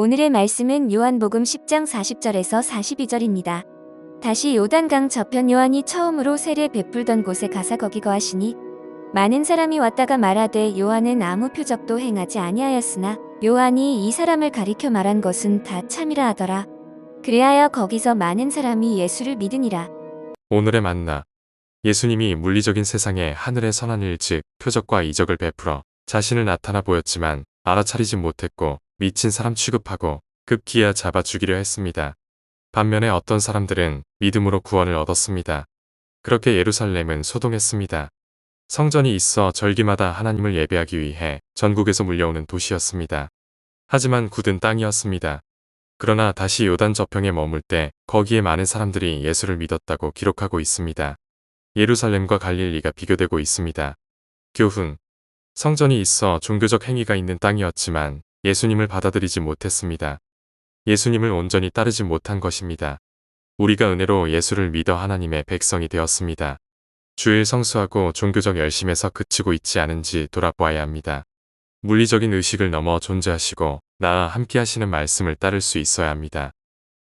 오늘의 말씀은 요한복음 10장 40절에서 42절입니다. 다시 요단강 저편 요한이 처음으로 세례 베풀던 곳에 가사 거기 거 하시니 많은 사람이 왔다가 말하되 요한은 아무 표적도 행하지 아니하였으나 요한이 이 사람을 가리켜 말한 것은 다 참이라 하더라. 그리하여 거기서 많은 사람이 예수를 믿으니라. 오늘의 만나. 예수님이 물리적인 세상에 하늘의 선한 일 즉 표적과 이적을 베풀어 자신을 나타나 보였지만 알아차리지 못했고 미친 사람 취급하고 급기야 잡아 죽이려 했습니다. 반면에 어떤 사람들은 믿음으로 구원을 얻었습니다. 그렇게 예루살렘은 소동했습니다. 성전이 있어 절기마다 하나님을 예배하기 위해 전국에서 물려오는 도시였습니다. 하지만 굳은 땅이었습니다. 그러나 다시 요단 저평에 머물 때 거기에 많은 사람들이 예수를 믿었다고 기록하고 있습니다. 예루살렘과 갈릴리가 비교되고 있습니다. 교훈. 성전이 있어 종교적 행위가 있는 땅이었지만 예수님을 받아들이지 못했습니다. 예수님을 온전히 따르지 못한 것입니다. 우리가 은혜로 예수를 믿어 하나님의 백성이 되었습니다. 주일 성수하고 종교적 열심에서 그치고 있지 않은지 돌아보아야 합니다. 물리적인 의식을 넘어 존재하시고 나와 함께 하시는 말씀을 따를 수 있어야 합니다.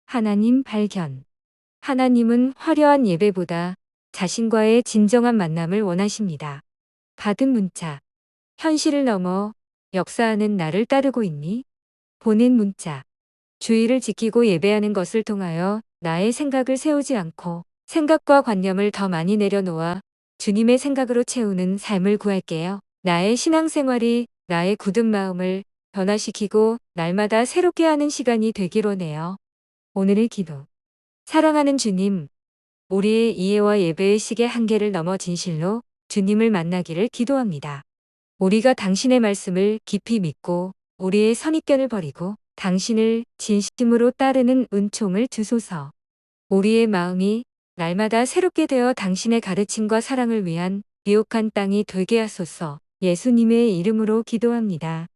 하나님 발견. 하나님은 화려한 예배보다 자신과의 진정한 만남을 원하십니다. 받은 문자. 현실을 넘어 역사하는 나를 따르고 있니? 보낸 문자. 주의를 지키고 예배하는 것을 통하여 나의 생각을 세우지 않고 생각과 관념을 더 많이 내려놓아 주님의 생각으로 채우는 삶을 구할게요. 나의 신앙생활이 나의 굳은 마음을 변화시키고 날마다 새롭게 하는 시간이 되길 원해요. 오늘의 기도. 사랑하는 주님, 우리의 이해와 예배의 식의 한계를 넘어 진실로 주님을 만나기를 기도합니다. 우리가 당신의 말씀을 깊이 믿고 우리의 선입견을 버리고 당신을 진심으로 따르는 은총을 주소서. 우리의 마음이 날마다 새롭게 되어 당신의 가르침과 사랑을 위한 비옥한 땅이 되게 하소서. 예수님의 이름으로 기도합니다.